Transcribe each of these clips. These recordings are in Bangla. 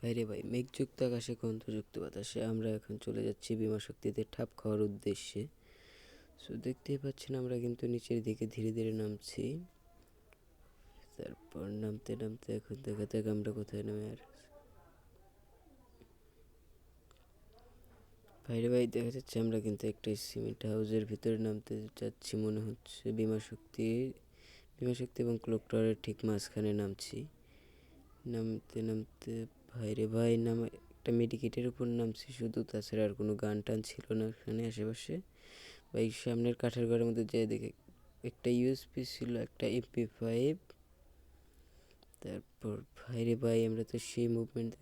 বাইরে ভাই, মেঘযুক্ত আকাশে কন্তযুক্ত বাতাসে আমরা এখন চলে যাচ্ছি বিমা শক্তিতে ঠাপ খাওয়ার উদ্দেশ্যে। সো দেখতেই পাচ্ছেন আমরা কিন্তু নিচের দিকে ধীরে ধীরে নামছি। তারপর নামতে নামতে এখন দেখা যাক আমরা কোথায় নেমে আর। বাইরে ভাই, দেখা যাচ্ছে আমরা কিন্তু একটা সিমেন্ট হাউসের ভিতরে নামতে যাচ্ছি মনে হচ্ছে। বিমা শক্তি বিমা শক্তি এবং ক্লক টাওয়ারের ঠিক মাঝখানে নামছি। নামতে নামতে ভাইরে ভাই, নাম একটা মেডিকেটের উপর নামছি। শুধু তাছাড়া আর কোনো গান টান ছিল না এখানে আশেপাশে। ভাই, সামনের কাঠের ঘরের মধ্যে যেয়ে দেখে, একটা ইউএসপি ছিল, একটা এমপি ফাইভ তারপর ভাই রে ভাই, আমরা তো সেই মুভমেন্ট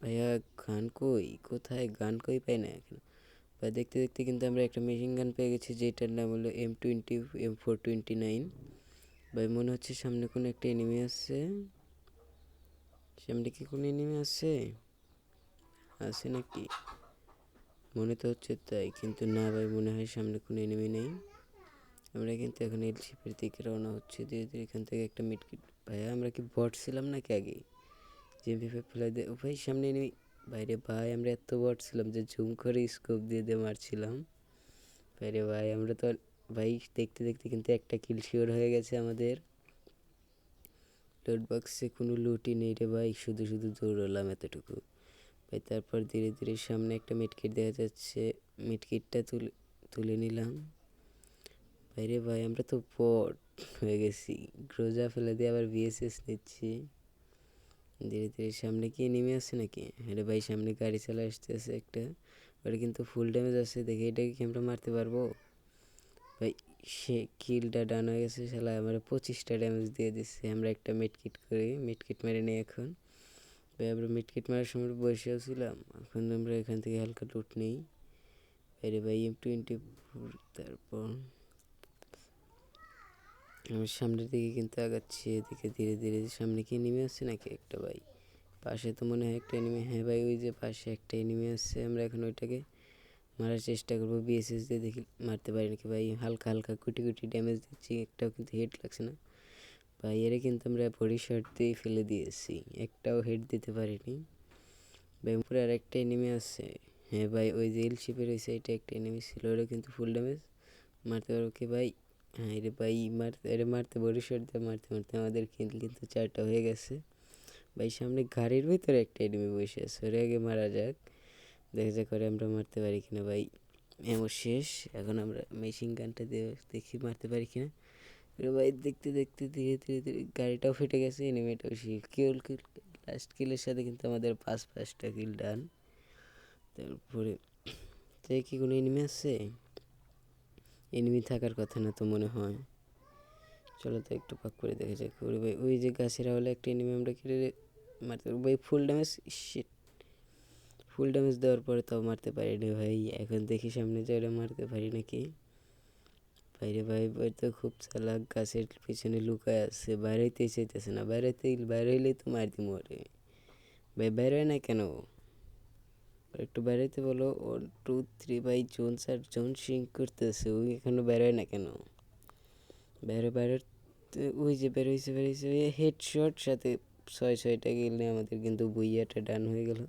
ভাইয়া, গান কই? কোথায়? গান কই পাই না এখন। ভাই, দেখতে দেখতে কিন্তু আমরা একটা মেশিন গান পেয়ে গেছি, যেটার নাম হলো M twenty M four twenty nine ভাই, মনে হচ্ছে সামনে কোনো একটা এনিমি আছে। সামনে কি কোনো এনিমি আছে? আছে নাকি? মনে তো হচ্ছে তাই, কিন্তু না ভাই, মনে হয় সামনে কোনো এনিমি নেই। আমরা কিন্তু এখন এলশিপের দিকে রওনা হচ্ছে। ধীরে ধীরে এখান থেকে একটা মিটকিট ভাইয়া, আমরা কি বট ছিলাম নাকি আগে? যে ভিভে ফেলে দে ও ভাই, সামনে এনিমি বাইরে ভাই, আমরা এত বট ছিলাম যে জুম করে স্কোপ দিয়ে দিয়ে মারছিলাম। বাইরে ভাই, আমরা তো ভাই, দেখতে দেখতে কিন্তু একটা কিল শিওর হয়ে গেছে আমাদের। লোড বক্সে কোনো লুটই নেই রে ভাই, শুধু শুধু দৌড়লাম এতটুকু। ভাই, তারপর ধীরে ধীরে সামনে একটা মিটকিট দেখা যাচ্ছে। মিটকিটটা তুলে তুলে নিলাম। ভাই রে ভাই, আমরা তো পট হয়ে গেছি। গ্রোজা ফেলে দিয়ে আবার বিএসএস নিচ্ছি। ধীরে ধীরে সামনে কি নেমে আসছে নাকি? আরে ভাই, সামনে গাড়ি চালা আসতেছে একটা। ওটা কিন্তু ফুল ড্যামেজ আছে, দেখে এটাকে কি আমরা মারতে পারব? ভাই সে কিলটা ডান হয়ে গেছে, শালা আমার পঁচিশটা ড্যামেজ দিয়ে দিচ্ছে আমরা একটা মিটকিট করি মিটকিট মেরে নিই এখন। ভাই, আমরা মিটকিট মারার সময় বসেও ছিলাম এখন আমরা এখান থেকে হালকা লুট নেই। আরে ভাই এম টোয়েন্টি ফোর তারপর আমার সামনের দিকে কিন্তু আগাচ্ছি, এদিকে ধীরে ধীরে সামনে কি নেমে আসছে নাকি একটা, ভাই? পাশে তো মনে হয় একটা এনিমি হ্যাঁ ভাই, ওই যে পাশে একটা এনিমি আসছে আমরা এখন ওইটাকে মারার চেষ্টা করব বিএসএস দিয়ে দেখি, মারতে পারি নাকি? ভাই, হালকা হালকা, কুটি কুটি ড্যামেজ দিচ্ছি, একটাও কিন্তু হেড লাগছে না। ভাই, এরে কিন্তু আমরা বডি শট দিয়ে ফেলে দিয়েছি, একটাও হেড দিতে পারিনি। ভাই, উপরে আর একটা এনিমি আছে। হ্যাঁ ভাই, ওই যে এল শিপের ওই সাইডে একটা এনিমি ছিল ওটা কিন্তু ফুল ড্যামেজ মারতে পারব কি ভাই? হ্যাঁ রে ভাই, মারতে এরে মারতে বডি শট দিয়ে মারতে মারতে আমাদের কিল কিন্তু চারটা হয়ে গেছে। ভাই, সামনে গাড়ির ভিতরে একটা এনিমি বসে আছে, ওরে আগে মারা যাক। দেখা যাক করে আমরা মারতে পারি কিনা, ভাই। এমন শেষ। এখন আমরা মেশিন গানটা দিয়ে দেখি মারতে পারি কিনা। ভাই, দেখতে দেখতে, ধীরে ধীরে ধীরে গাড়িটাও ফেটে গেছে এনিমেটাও শিল কিল কিল লাস্ট কিলের সাথে কিন্তু আমাদের পাঁচ, পাঁচটা কিল ডান তারপরে তাই কি কোনো এনিমি আছে? এনিমি থাকার কথা না তো মনে হয়। চলো তো একটু পাক করে দেখা যাক। ভাই, ওই যে গাছের হলে একটা এনিমি আমরা কেটে মারতে পারব। ভাই full damage shit full damage দেওয়ার পরে তাও মারতে পারিনি ভাই। এখন দেখি সামনে ওটা মারতে পারি নাকি? বাইরে ভাই ভাই তো খুব চালাক, গাছের পিছনে লুকায় আছে, বাইরেতেই চাইতেছে না। বাইরেতেই, বাইরে হইলেই তো মার। দিম ওরে ভাই বাইরে না কেন? একটু বেরোতে বলো। One, two, three by zone sir, zone Singh করতেছে, ওই এখনও বেরোয় না কেন? বেরো বেরো ওই যে বেরোইছে বেরোইছে হেড শট সাথে ছয়, ছয়টা গেলে আমাদের কিন্তু বইয়াটা ডান হয়ে গেল।